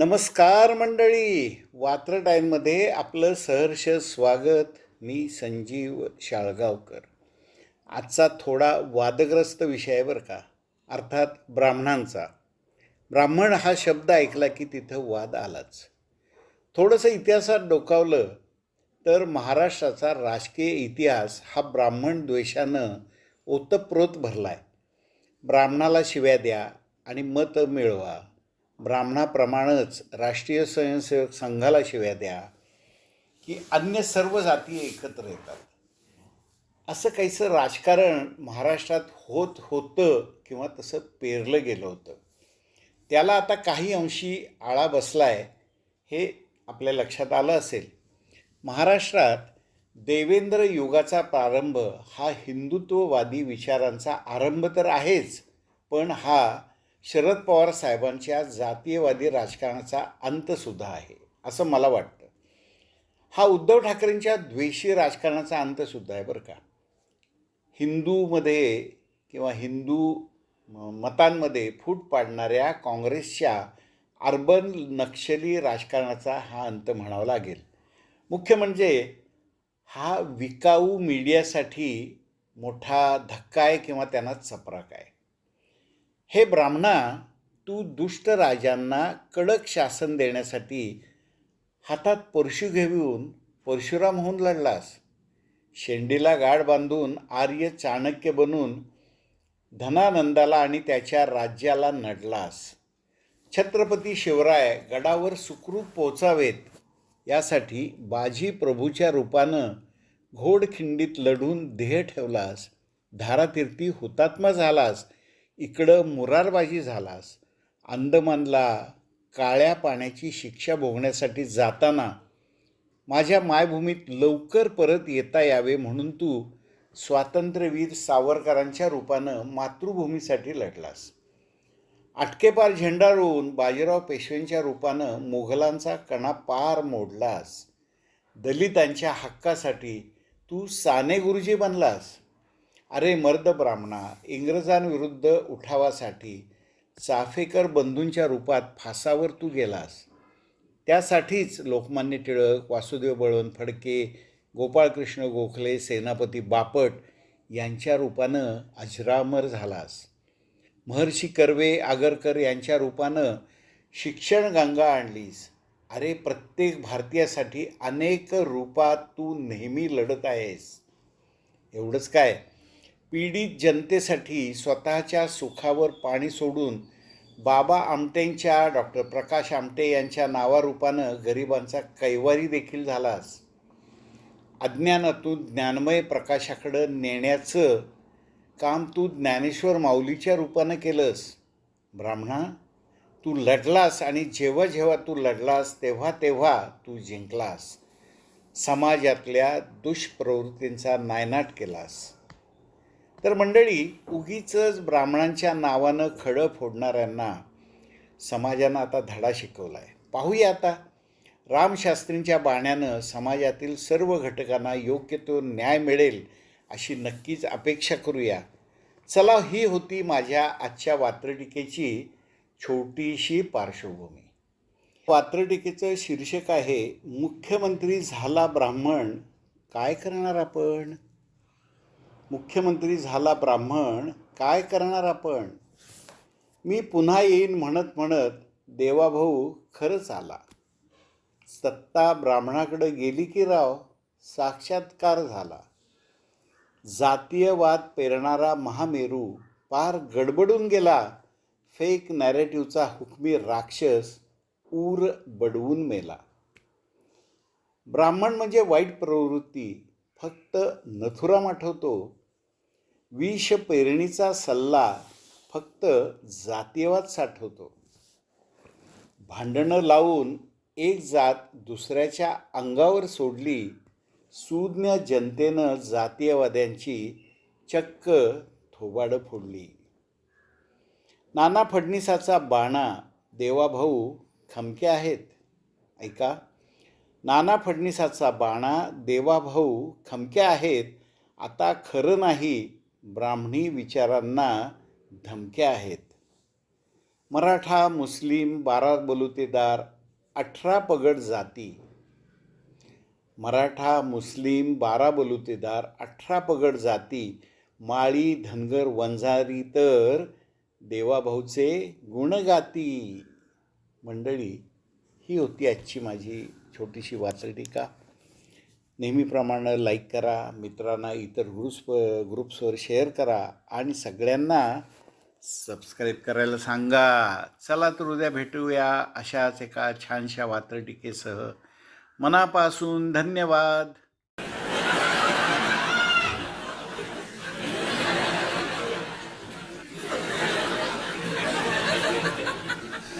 नमस्कार मंडळी. वात्र टाईममध्ये आपलं सहर्ष स्वागत. मी संजीव शाळगावकर. आजचा थोडा वादग्रस्त विषय आहे बरं का. अर्थात ब्राह्मणांचा. ब्राह्मण हा शब्द ऐकला की तिथं वाद आलाच. थोडंसं इतिहासात डोकावलं तर महाराष्ट्राचा राजकीय इतिहास हा ब्राह्मण द्वेषानं ओतप्रोत भरला आहे ब्राह्मणाला शिव्या द्या आणि मत मिळवा. ब्राह्मणाप्रमाणेच राष्ट्रीय स्वयंसेवक संघाला शिव्या द्या की अन्य सर्व जाती एकत्र येतात. असं काहीसं राजकारण महाराष्ट्रात होत होतं किंवा तसं पेरलं गेलं होतं. त्याला आता काही अंशी आळा बसला आहे हे आपल्या लक्षात आलं असेल. महाराष्ट्रात देवेंद्र युगाचा प्रारंभ हा हिंदुत्ववादी विचारांचा आरंभ तर आहेच पण हा शरद पवार साहेबांच्या जातीयवादी राजकारणाचा अंतसुद्धा आहे असं मला वाटतं. हा उद्धव ठाकरेंच्या द्वेषी राजकारणाचा अंतसुद्धा आहे बरं का. हिंदूमध्ये किंवा हिंदू मतांमध्ये फूट पाडणाऱ्या काँग्रेसच्या अर्बन नक्षली राजकारणाचा हा अंत म्हणावा लागेल. मुख्य म्हणजे हा विकाऊ मीडियासाठी मोठा धक्का आहे किंवा त्यांना चपराक आहे. हे ब्राह्मणा तू दुष्ट राजांना कडक शासन देण्यासाठी हातात परशु घेऊन परशुराम होऊन लढलास. शेंडीला गाड बांधून आर्य चाणक्य बनून धनानंदाला आणि त्याच्या राज्याला नडलास. छत्रपती शिवराय गडावर सुखरूप पोचावेत यासाठी बाजी प्रभूच्या रूपानं घोडखिंडीत लढून ध्येय ठेवलास. धारातीर्थी हुतात्मा झालास. इकडं मुरारबाजी झालास अंदमानला काळ्या पाण्याची शिक्षा भोगण्यासाठी जाताना माझ्या मायभूमीत लवकर परत येता यावे म्हणून तू स्वातंत्र्यवीर सावरकरांच्या रूपानं मातृभूमीसाठी लढलास. आटकेपार झेंडा रोवून बाजीराव पेशव्यांच्या रूपानं मोघलांचा कणा पार मोडलास. दलितांच्या हक्कासाठी तू साने गुरुजी बनलास. अरे मर्द ब्राह्मणा इंग्रजांविरुद्ध उठावासाठी चाफेकर बंधूंच्या रूपात फासावर तू गेलास. त्यासाठीच लोकमान्य टिळक वासुदेव बळवंत फडके गोपाळकृष्ण गोखले सेनापती बापट यांच्या रूपानं अजरामर झालास. महर्षी कर्वे आगरकर यांच्या रूपानं शिक्षण गंगा आणलीस. अरे प्रत्येक भारतीयासाठी अनेक रूपात तू नेहमी लढत आहेस. एवढंच काय? पीडित जनतेसाठी स्वतःच्या सुखावर पाणी सोडून बाबा आमटेंच्या डॉक्टर प्रकाश आमटे यांच्या नावारूपानं गरिबांचा कैवारी देखील झालास अज्ञानातून ज्ञानमय प्रकाशाकडं नेण्याचं काम तू ज्ञानेश्वर माऊलीच्या रूपानं केलंस. ब्राह्मणा तू लढलास आणि जेव्हा जेव्हा तू लढलास तेव्हा तेव्हा तू जिंकलास. समाजातल्या दुष्प्रवृत्तींचा नायनाट केलास. तर मंडळी उगीच ब्राह्मणांच्या नावानं खडं फोडणाऱ्यांना समाजानं आता धडा शिकवला आहे पाहूया आता. रामशास्त्रींच्या बाण्यानं समाजातील सर्व घटकांना योग्य तो न्याय मिळेल अशी नक्कीच अपेक्षा करूया. चला ही होती माझ्या आजच्या वात्रटिकेची छोटीशी पार्श्वभूमी. वात्रटिकेचं शीर्षक आहे मुख्यमंत्री झाला ब्राह्मण काय करणार आपण? मुख्यमंत्री झाला ब्राह्मण काय करणार आपण? मी पुन्हा येईन म्हणत म्हणत देवाभाऊ खरंच आला. सत्ता ब्राह्मणाकडे गेली की राव? साक्षात्कार झाला. जातीयवाद पेरणारा महामेरू पार गडबडून गेला. फेक नॅरेटिव्हचा हुकमी राक्षस ऊर बडवून मेला. ब्राह्मण म्हणजे वाईट प्रवृत्ती. फक्त नथुराम आठवतो. विष पेरणीचा सल्ला फक्त जातीयवाद साठवतो. भांडणं लावून एक जात दुसऱ्याच्या अंगावर सोडली सुज्ञ जनतेनं जातीयवाद्यांची चक्क थोबाडं फोडली. नाना फडणीसाचा बाणा देवाभाऊ खमके आहेत. ऐका नाना फडणीसाचा बाणा देवाभाऊ खमके आहेत. आता खरं नाही ब्राह्मणी विचारांना धमक्या आहेत. मराठा मुस्लिम बारा बलुतेदार अठरा पगड जाती. मराठा मुस्लिम बारा बलुतेदार अठरा पगड जाती. माळी धनगर वंजारी तर देवाभाऊचे गुणगाती. मंडळी ही होती आजची माझी छोटीशी वाचटिका नेहमीप्रमाणे लाईक करा मित्रांना इतर ग्रुप्स ग्रुप्सवर शेअर करा आणि सगळ्यांना सबस्क्राईब करायला सांगा. चला तर उद्या भेटूया अशाच एका छानशा वात्रटिकेसह. मनापासून धन्यवाद.